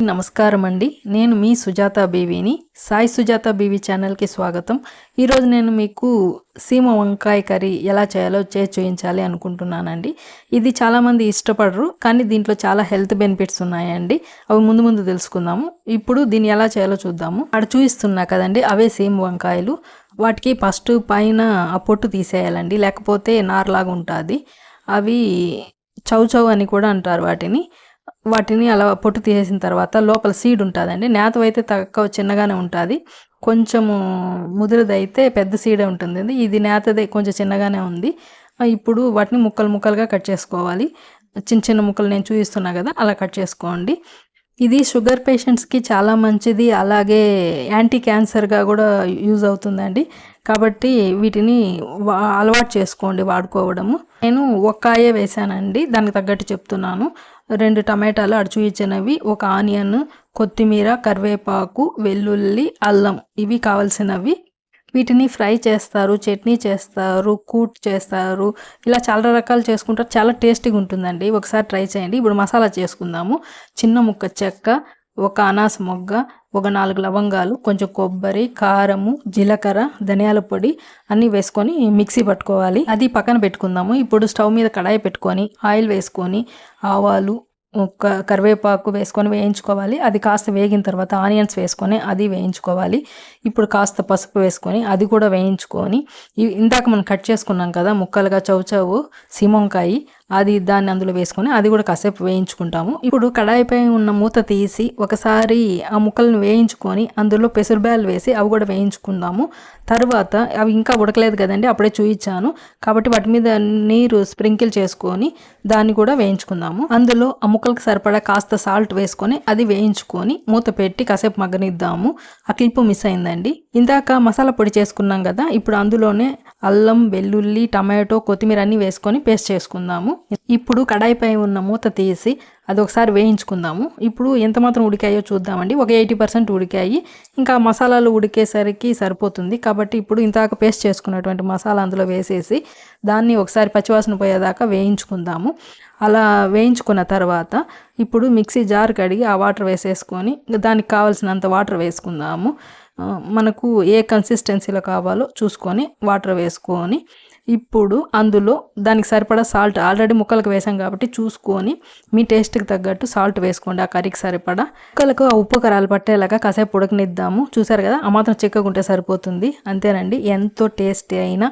నమస్కారం అండి నేను మీ సుజాత బీవీని సాయి సుజాత బీవీ ఛానల్కి స్వాగతం. ఈరోజు నేను మీకు సీమ వంకాయ కర్రీ ఎలా చేయాలో చే చూపించాలి అనుకుంటున్నానండి. ఇది చాలామంది ఇష్టపడరు కానీ దీంట్లో చాలా హెల్త్ బెనిఫిట్స్ ఉన్నాయండి. అవి ముందు ముందు తెలుసుకుందాము. ఇప్పుడు దీన్ని ఎలా చేయాలో చూద్దాము. అక్కడ చూపిస్తున్నా కదండి అవే సీమ వంకాయలు. వాటికి ఫస్ట్ పైన ఆ పొట్టు తీసేయాలండి. లేకపోతే నార్లాగా ఉంటుంది. అవి చౌ చౌ అని కూడా అంటారు వాటిని. వాటిని అలా పొట్టు తీసేసిన తర్వాత లోపల సీడ్ ఉంటుందండి. నేత అయితే తక్కువ చిన్నగానే ఉంటుంది. కొంచెము ముదురదైతే పెద్ద సీడే ఉంటుంది. ఇది నేతదే కొంచెం చిన్నగానే ఉంది. ఇప్పుడు వాటిని ముక్కలు ముక్కలుగా కట్ చేసుకోవాలి. చిన్న చిన్న ముక్కలు నేను చూపిస్తున్నా కదా అలా కట్ చేసుకోండి. ఇది షుగర్ పేషెంట్స్కి చాలా మంచిది. అలాగే యాంటీ క్యాన్సర్గా కూడా యూజ్ అవుతుందండి. కాబట్టి వీటిని అలవాటు చేసుకోండి వాడుకోవడము. నేను ఒక్కాయే వేసానండి దానికి తగ్గట్టు చెప్తున్నాను. రెండు టమాటాలు అడు ఒక ఆనియన్ కొత్తిమీర కరివేపాకు వెల్లుల్లి అల్లం. ఇవి కావలసినవి. వీటిని ఫ్రై చేస్తారు చట్నీ చేస్తారు కూట్ చేస్తారు. ఇలా చాలా రకాలు చేసుకుంటారు. చాలా టేస్టీగా ఉంటుందండి. ఒకసారి ట్రై చేయండి. ఇప్పుడు మసాలా చేసుకుందాము. చిన్న ముక్క చెక్క ఒక అనాస మొగ్గ ఒక నాలుగు లవంగాలు కొంచెం కొబ్బరి కారము జీలకర్ర ధనియాల పొడి అన్నీ వేసుకొని మిక్సీ పట్టుకోవాలి. అది పక్కన పెట్టుకుందాము. ఇప్పుడు స్టవ్ మీద కడాయి పెట్టుకొని ఆయిల్ వేసుకొని ఆవాలు కరివేపాకు వేసుకొని వేయించుకోవాలి. అది కాస్త వేగిన తర్వాత ఆనియన్స్ వేసుకొని అది వేయించుకోవాలి. ఇప్పుడు కాస్త పసుపు వేసుకొని అది కూడా వేయించుకొని ఇందాక మనం కట్ చేసుకున్నాం కదా ముక్కలుగా చౌచవు సీమంకాయి అది దాన్ని అందులో వేసుకొని అది కూడా కాసేపు వేయించుకుంటాము. ఇప్పుడు కడాయిపై ఉన్న మూత తీసి ఒకసారి ఆ ముక్కలను వేయించుకొని అందులో పెసరుబ్యాలు వేసి అవి కూడా వేయించుకుందాము. తర్వాత అవి ఇంకా ఉడకలేదు కదండి అప్పుడే చూయించాను. కాబట్టి వాటి మీద నీరు స్ప్రింకిల్ చేసుకొని దాన్ని కూడా వేయించుకుందాము. అందులో ఆ ముక్కలకు సరిపడా కాస్త సాల్ట్ వేసుకొని అది వేయించుకొని మూత పెట్టి కాసేపు మగ్గనిద్దాము. ఆ క్లిప్ మిస్ అయిందండి. ఇందాక మసాలా పొడి చేసుకున్నాం కదా ఇప్పుడు అందులోనే అల్లం వెల్లుల్లి టమాటో కొత్తిమీర అన్నీ వేసుకొని పేస్ట్ చేసుకుందాము. ఇప్పుడు కడాయిపై ఉన్న మూత తీసి అది ఒకసారి వేయించుకుందాము. ఇప్పుడు ఎంత మాత్రం ఉడికాయో చూద్దామండి. ఒక ఎయిటీ పర్సెంట్ ఉడికాయి. ఇంకా మసాలాలు ఉడికేసరికి సరిపోతుంది. కాబట్టి ఇప్పుడు ఇంతాక పేస్ట్ చేసుకున్నటువంటి మసాలా అందులో వేసేసి దాన్ని ఒకసారి పచ్చివాసన పోయేదాకా వేయించుకుందాము. అలా వేయించుకున్న తర్వాత ఇప్పుడు మిక్సీ జార్ కడిగి ఆ వాటర్ వేసేసుకొని దానికి కావాల్సినంత వాటర్ వేసుకుందాము. మనకు ఏ కన్సిస్టెన్సీలో కావాలో చూసుకొని వాటర్ వేసుకొని ఇప్పుడు అందులో దానికి సరిపడా సాల్ట్ ఆల్రెడీ ముక్కలకు వేసాం కాబట్టి చూసుకొని మీ టేస్ట్కి తగ్గట్టు సాల్ట్ వేసుకోండి ఆ కర్రీకి సరిపడా. ముక్కలకు ఆ ఉప్పు కరాలు పట్టేలాగా కాసేపు ఉడకనిద్దాము. చూసారు కదా ఆ మాత్రం చిక్కగుంటే సరిపోతుంది. అంతేనండి ఎంతో టేస్టీ అయిన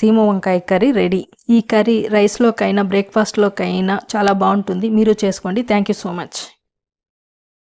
సీమ వంకాయ కర్రీ రెడీ ఈ కర్రీ రైస్లోకైనా బ్రేక్ఫాస్ట్లోకైనా చాలా బాగుంటుంది. మీరు చేసుకోండి. Thank you so much